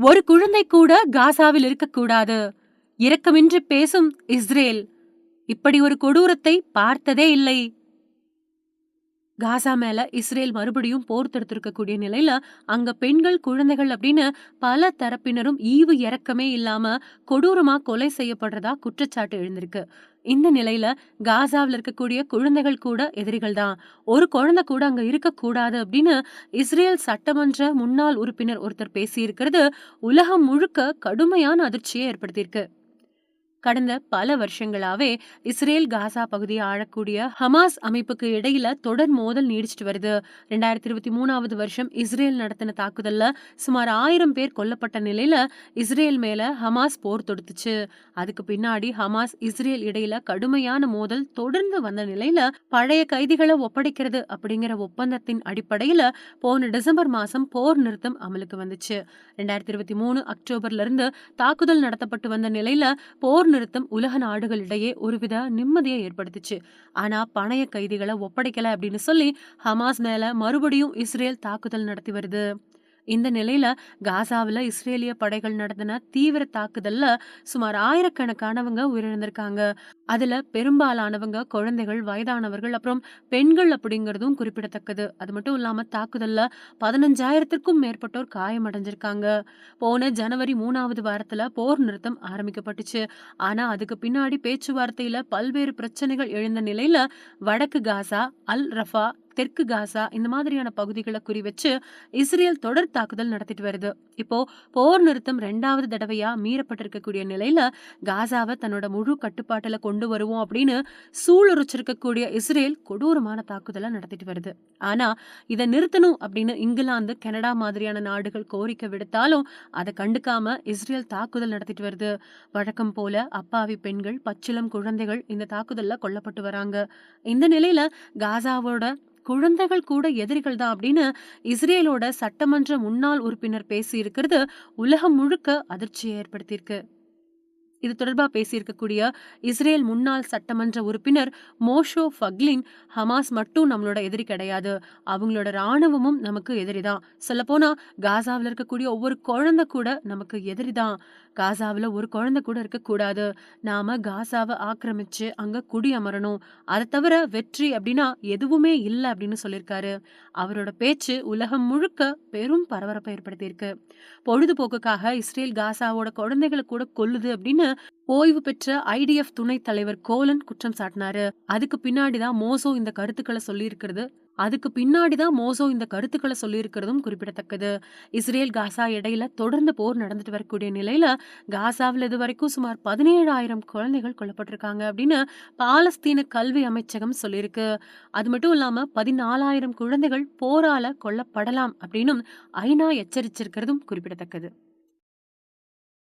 ஒரு குழந்தை கூட காசாவில் இருக்கக்கூடாது. இரக்கமின்றி பேசும் இஸ்ரேல். இப்படி ஒரு கொடூரத்தை பார்த்ததே இல்லை. காசா மேல இஸ்ரேல் மறுபடியும் போர் தொடுத்திருக்கக்கூடிய நிலையில அங்க பெண்கள் குழந்தைகள் அப்படின்னு பல தரப்பினரும் ஈவு இறக்கமே இல்லாம கொடூரமா கொலை செய்யப்படுறதா குற்றச்சாட்டு எழுந்திருக்கு. இந்த நிலையில காசாவில் இருக்கக்கூடிய குழந்தைகள் கூட எதிரிகள் தான். ஒரு குழந்தை கூட அங்க இருக்கக்கூடாது அப்படின்னு இஸ்ரேல் சட்டமன்ற முன்னாள் உறுப்பினர் ஒருத்தர் பேசியிருக்கிறது உலகம் முழுக்க கடுமையான அதிர்ச்சியை ஏற்படுத்தியிருக்கு. கடந்த பல வருஷங்களாவே இஸ்ரேல் காசா பகுதியை ஆழக்கூடிய ஹமாஸ் அமைப்புக்கு இடையில தொடர் மோதல் நீடிச்சிட்டு வருது. ரெண்டாயிரத்தி இருபத்தி மூணாவது வருஷம் இஸ்ரேல் நடத்தின தாக்குதல்ல சுமார் ஆயிரம் பேர் கொல்லப்பட்ட நிலையில இஸ்ரேல் மேல ஹமாஸ் போர் தொடுத்துச்சு. அதுக்கு பின்னாடி ஹமாஸ் இஸ்ரேல் இடையில கடுமையான மோதல் தொடர்ந்து வந்த நிலையில பழைய கைதிகளை ஒப்படைக்கிறது அப்படிங்கிற ஒப்பந்தத்தின் அடிப்படையில போன டிசம்பர் மாசம் போர் நிறுத்தம் அமலுக்கு வந்துச்சு. ரெண்டாயிரத்தி இருபத்தி மூணு அக்டோபர்ல இருந்து தாக்குதல் நடத்தப்பட்டு வந்த நிலையில போர் நிறுத்தம் உலக நாடுகளிடையே ஒருவித நிம்மதியை ஏற்படுத்துச்சு. ஆனா பணைய கைதிகளை ஒப்படைக்கல அப்படின்னு சொல்லி ஹமாஸ் மேல மறுபடியும் இஸ்ரேல் தாக்குதல் நடத்தி வருது. இந்த நிலையில காசாவில் இஸ்ரேலிய படைகள் நடத்தின தீவிர தாக்குதல்ல சுமார் ஆயிரக்கணக்கானவங்க உயிரிழந்திருக்காங்க. அதுல பெரும்பாலானவங்க குழந்தைகள் வயதானவர்கள் அப்புறம் பெண்கள் அப்படிங்கிறதும் குறிப்பிடத்தக்கது. அது மட்டும் இல்லாம தாக்குதல்ல பதினஞ்சாயிரத்திற்கும் மேற்பட்டோர் காயமடைஞ்சிருக்காங்க. போன ஜனவரி மூணாவது வாரத்துல போர் நிறுத்தம் ஆரம்பிக்கப்பட்டுச்சு. ஆனா அதுக்கு பின்னாடி பேச்சுவார்த்தையில பல்வேறு பிரச்சனைகள் எழுந்த நிலையில வடக்கு காசா அல் ரஃபா தெற்கு காசா இந்த மாதிரியான பகுதிகளை குறி வச்சு இஸ்ரேல் தொடர் தாக்குதல் நடத்திட்டு வருது. இப்போ போர் நிறுத்தம் ரெண்டாவது தடவையா மீறப்பட்டிருக்கக்கூடிய நிலையில காசாவை தன்னோட முழு கட்டுப்பாட்டுல கொண்டு வருவோம் அப்படின்னு சூளுரைச்சிருக்கக்கூடிய இஸ்ரேல் கொடூரமான தாக்குதலை நடத்திட்டு வருது. ஆனா இதை நிறுத்தணும் அப்படின்னு இங்கிலாந்து கனடா மாதிரியான நாடுகள் கோரிக்கை விடுத்தாலும் அதை கண்டுக்காம இஸ்ரேல் தாக்குதல் நடத்திட்டு வருது. வழக்கம் போல அப்பாவி பெண்கள் பச்சிலம் குழந்தைகள் இந்த தாக்குதல்ல கொல்லப்பட்டு வராங்க. இந்த நிலையில காசாவோட குழந்தைகள் கூட எதிரிகள் தான் அப்படின்னு இஸ்ரேலோட சட்டமன்ற முன்னாள் உறுப்பினர் பேசியிருக்கிறது உலகம் முழுக்க அதிர்ச்சியை ஏற்படுத்தியிருக்கு. இது தொடர்பாக பேசியிருக்கக்கூடிய இஸ்ரேல் முன்னாள் சட்டமன்ற உறுப்பினர் மோஷோ ஃபக்லின் ஹமாஸ் மட்டும் நம்மளோட எதிரி கிடையாது. அவங்களோட ராணுவமும் நமக்கு எதிரி தான் சொல்லப்போனா காசாவில் இருக்கக்கூடிய ஒவ்வொரு குழந்தை கூட நமக்கு எதிரி தான் காசாவில் ஒரு குழந்தை கூட இருக்கக்கூடாது. நாம காசாவை ஆக்கிரமிச்சு அங்க குடி அமரணும் அதை தவிர வெற்றி அப்படின்னா எதுவுமே இல்லை அப்படின்னு சொல்லியிருக்காரு. அவரோட பேச்சு உலகம் முழுக்க பெரும் பரபரப்பை ஏற்படுத்தியிருக்கு. பொழுதுபோக்குக்காக இஸ்ரேல் காசாவோட குழந்தைகளை கூட கொல்லுது அப்படின்னு ஓய்வு பெற்ற ஐடிஎஃப் துணைத் தலைவர் கோலன் குற்றம் சாட்டினாரு. அதுக்கு பின்னாடிதான் மோசோ இந்த கருத்துக்களை சொல்லியிருக்கிறது. அதுக்கு பின்னாடிதான் மோசோ இந்த கருத்துக்களை சொல்லியிருக்கிறதும் குறிப்பிடத்தக்கது. இஸ்ரேல் காசா இடையில தொடர்ந்து போர் நடந்துட்டு வரக்கூடிய நிலையில காசாவில் இது வரைக்கும் சுமார் பதினேழாயிரம் குழந்தைகள் கொல்லப்பட்டிருக்காங்க அப்படின்னு பாலஸ்தீன கல்வி அமைச்சகம் சொல்லியிருக்கு. அது மட்டும் இல்லாம பதினாலாயிரம் குழந்தைகள் போரால கொல்லப்படலாம் அப்படின்னு ஐநா எச்சரிச்சிருக்கிறதும் குறிப்பிடத்தக்கது.